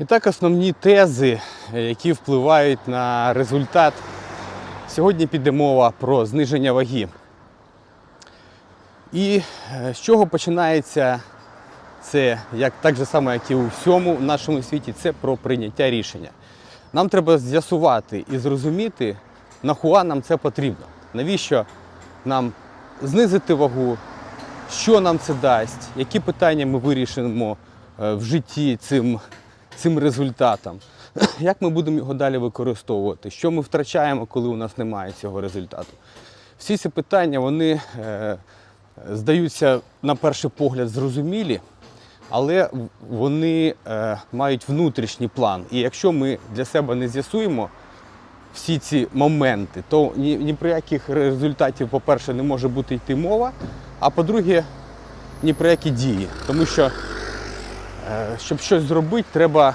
І так основні тези, е, які впливають на результат. Сьогодні піде мова про зниження ваги. І е, з чого починається це, як так же само, як і у всьому в нашому світі, це про прийняття рішення. Нам треба з'ясувати і зрозуміти, нахуа нам це потрібно. Навіщо нам знизити вагу, що нам це дасть, які питання ми вирішимо е, в житті цим, цим результатом, як ми будемо його далі використовувати, що ми втрачаємо, коли у нас немає цього результату. Всі ці питання вони е, здаються на перший погляд зрозумілі, але вони е, мають внутрішній план. І якщо ми для себе не з'ясуємо всі ці моменти, то ні, ні про яких результатів, по-перше, не може бути йти мова, а по-друге, ні про які дії. Тому що, щоб щось зробити, треба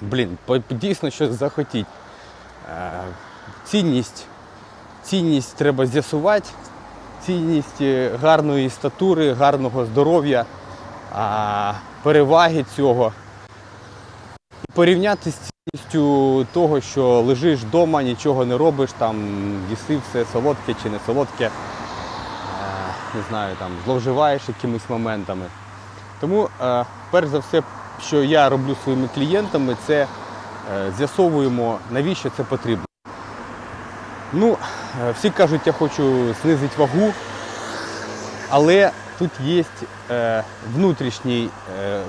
блін, дійсно щось захотіти. Е, цінність, цінність треба з'ясувати, цінність е, гарної статури, гарного здоров'я, переваги цього. Порівняти з цінністю того, що лежиш вдома, нічого не робиш, там їси все солодке чи не солодке, е, не знаю, там зловживаєш якимись моментами. Тому, е, перш за все, що я роблю своїми клієнтами, це е, з'ясовуємо, навіщо це потрібно. Ну, е, всі кажуть, я хочу знизити вагу, але тут є внутрішній,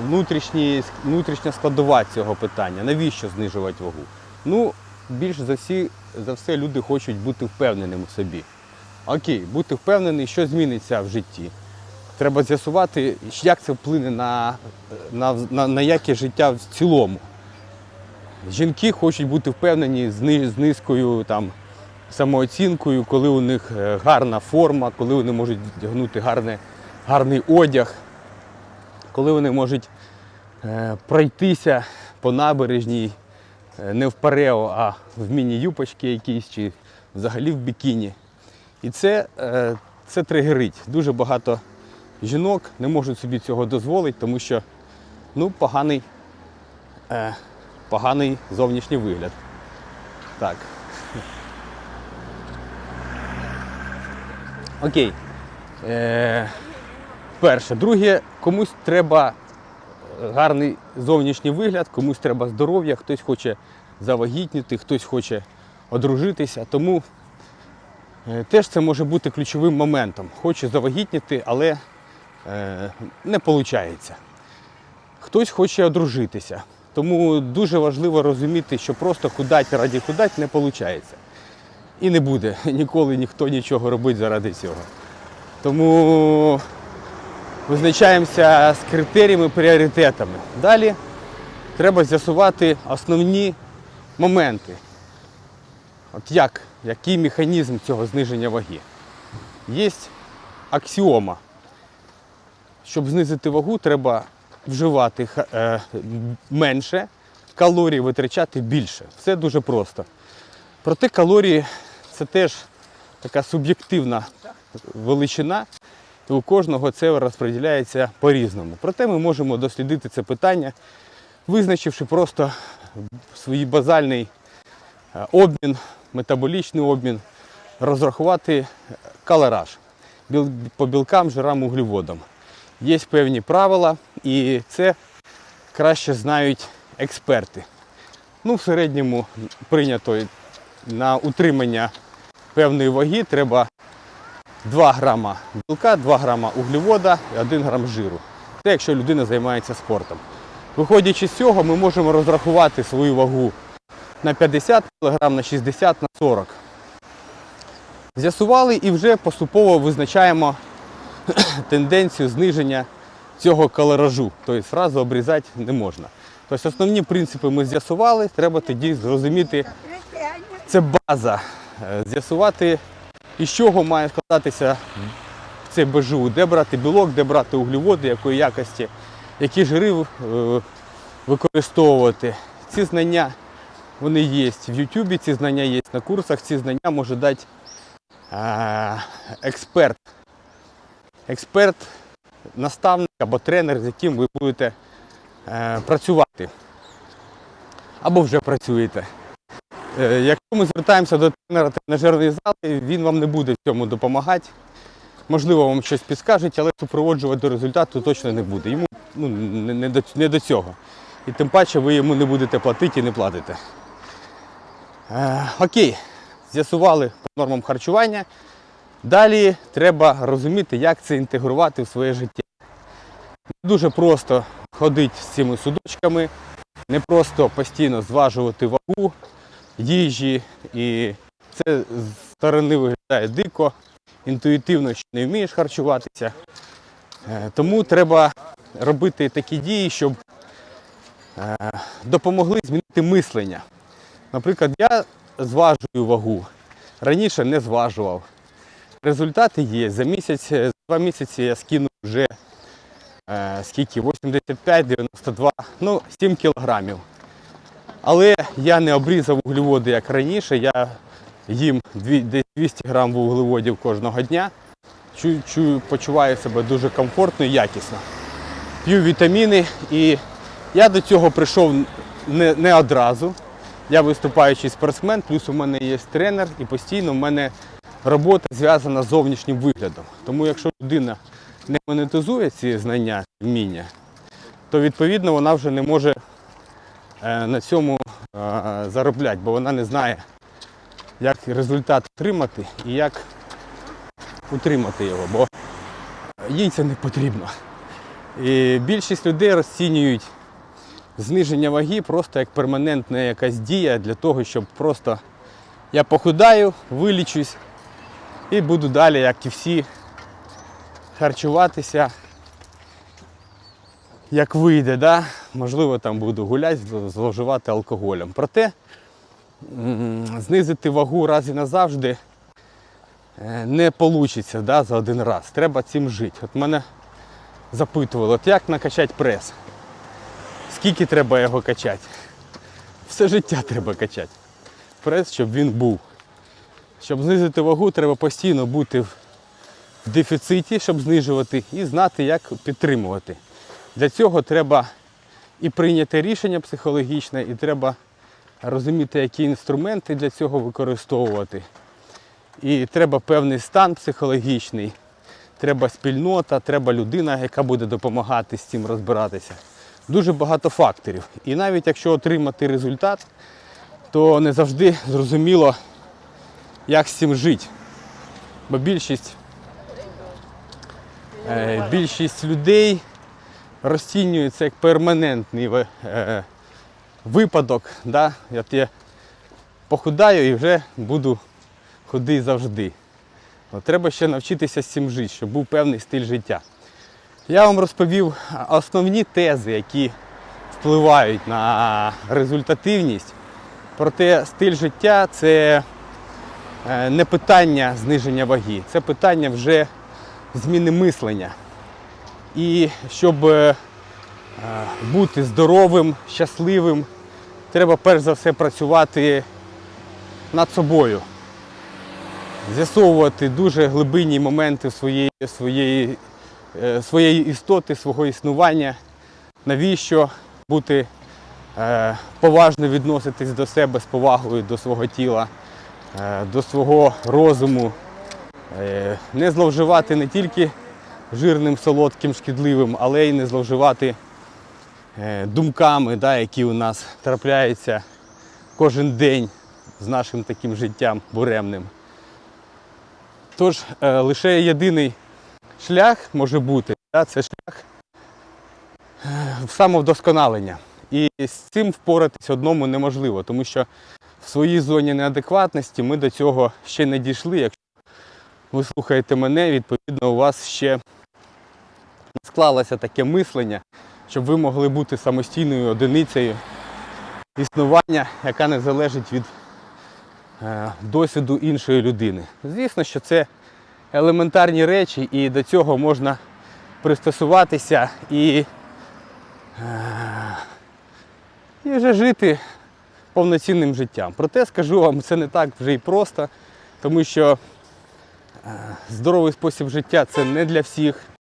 внутрішній, внутрішня складова цього питання. Навіщо знижувати вагу? Ну, більш за, всі, за все люди хочуть бути впевненими в собі. Окей, бути впевнений, що зміниться в житті. Треба з'ясувати, як це вплине на, на, на, на яке життя в цілому. Жінки хочуть бути впевнені з, ни- з низькою там, самооцінкою, коли у них е, гарна форма, коли вони можуть вдягнути гарне, гарний одяг, коли вони можуть е, пройтися по набережній е, не в парео, а в міні-юпочки якісь чи взагалі в бікіні. І це, е, це тригерить. Дуже багато жінок не можуть собі цього дозволити, тому що ну, поганий, е, поганий зовнішній вигляд. Так. Окей. Е, перше. Друге, комусь треба гарний зовнішній вигляд, комусь треба здоров'я, хтось хоче завагітніти, хтось хоче одружитися. Тому е, теж це може бути ключовим моментом. Хоче завагітніти, але не виходить. Хтось хоче одружитися. Тому дуже важливо розуміти, що просто худать раді худать не виходить. І не буде ніколи ніхто нічого робити заради цього. Тому визначаємося з критеріями, пріоритетами. Далі треба з'ясувати основні моменти. От як, який механізм цього зниження ваги. Є аксіома. Щоб знизити вагу, треба вживати е, менше, калорій витрачати більше. Все дуже просто. Проте калорії це теж така суб'єктивна величина, і у кожного це розподіляється по-різному. Проте ми можемо дослідити це питання, визначивши просто свій базальний е, обмін, метаболічний обмін, розрахувати калораж по білкам, жирам, углеводам. Є певні правила, і це краще знають експерти. Ну, в середньому прийнято на утримання певної ваги треба 2 грама білка, 2 грама углевода і 1 грам жиру. Це якщо людина займається спортом. Виходячи з цього, ми можемо розрахувати свою вагу на 50 кг, на 60, на 40. З'ясували і вже поступово визначаємо тенденцію зниження цього калоражу. Тобто одразу обрізати не можна. Тобто основні принципи ми з'ясували, треба тоді зрозуміти, це база. Е, З'ясувати, із чого має складатися цей БЖУ, де брати білок, де брати углеводи, якої якості, які жири е, використовувати. Ці знання вони є в Ютубі, ці знання є на курсах, ці знання може дати е, експерт. Експерт, наставник або тренер, з яким ви будете е, працювати. або вже працюєте. Е, Якщо ми звертаємося до тренера тренажерної зали, він вам не буде в цьому допомагати. Можливо, вам щось підскажуть, але супроводжувати до результату точно не буде. Йому ну, не, не, до, не до цього. І тим паче ви йому не будете платити і не платите. Е, окей, з'ясували по нормам харчування. Далі треба розуміти, як це інтегрувати в своє життя. Не дуже просто ходити з цими судочками, не просто постійно зважувати вагу їжі. І це з сторони виглядає дико, інтуїтивно, що не вмієш харчуватися. Е, Тому треба робити такі дії, щоб е, допомогли змінити мислення. Наприклад, я зважую вагу. Раніше не зважував. Результати є. За місяць, за два місяці я скинув вже е, скільки? 85-92, ну 7 кілограмів. Але я не обрізав вуглеводи, як раніше. Я їм десь 200 грам вуглеводів кожного дня. Чую, почуваю себе дуже комфортно і якісно. П'ю вітаміни і я до цього прийшов не, не одразу. Я виступаючий спортсмен, плюс у мене є тренер і постійно в мене робота зв'язана з зовнішнім виглядом. Тому якщо людина не монетизує ці знання, вміння, то відповідно вона вже не може е, на цьому е, заробляти, бо вона не знає, як результат отримати і як утримати його, бо їй це не потрібно. І більшість людей розцінюють зниження ваги просто як перманентна якась дія для того, щоб просто я похудаю, вилічусь і буду далі, як і всі, харчуватися, як вийде. Да? Можливо, там буду гуляти, зловживати алкоголем. Проте знизити вагу раз і назавжди е, не вийде да, за один раз. Треба цим жити. От мене запитували, от як накачати прес? Скільки треба його качати? Все життя треба качати. Прес, щоб він був. Щоб знизити вагу, треба постійно бути в дефіциті, щоб знижувати, і знати, як підтримувати. Для цього треба і прийняти рішення психологічне, і треба розуміти, які інструменти для цього використовувати. І треба певний стан психологічний, треба спільнота, треба людина, яка буде допомагати з цим розбиратися. Дуже багато факторів. І навіть якщо отримати результат, то не завжди зрозуміло, як з цим жити. Бо більшість, е, більшість людей розцінює як перманентний е, випадок. Да? От я похудаю і вже буду худий завжди. От треба ще навчитися з цим жити, щоб був певний стиль життя. Я вам розповів основні тези, які впливають на результативність. Проте стиль життя це не питання зниження ваги, це питання вже зміни мислення. І щоб е, бути здоровим, щасливим, треба перш за все працювати над собою, з'ясовувати дуже глибинні моменти своєї, своєї, е, своєї істоти, свого існування, навіщо бути е, поважно відноситись до себе з повагою до свого тіла, е, до свого розуму, е, не зловживати не тільки жирним, солодким, шкідливим, але й не зловживати е, думками, да, які у нас трапляються кожен день з нашим таким життям буремним. Тож е, лише єдиний шлях може бути, да, це шлях е, самовдосконалення. І з цим впоратись одному неможливо, тому що в своїй зоні неадекватності ми до цього ще не дійшли. Якщо ви слухаєте мене, відповідно, у вас ще склалося таке мислення, щоб ви могли бути самостійною одиницею існування, яка не залежить від е, досвіду іншої людини. Звісно, що це елементарні речі, і до цього можна пристосуватися і, е, і вже жити повноцінним життям. Проте скажу вам, це не так вже і просто, тому що е, здоровий спосіб життя це не для всіх.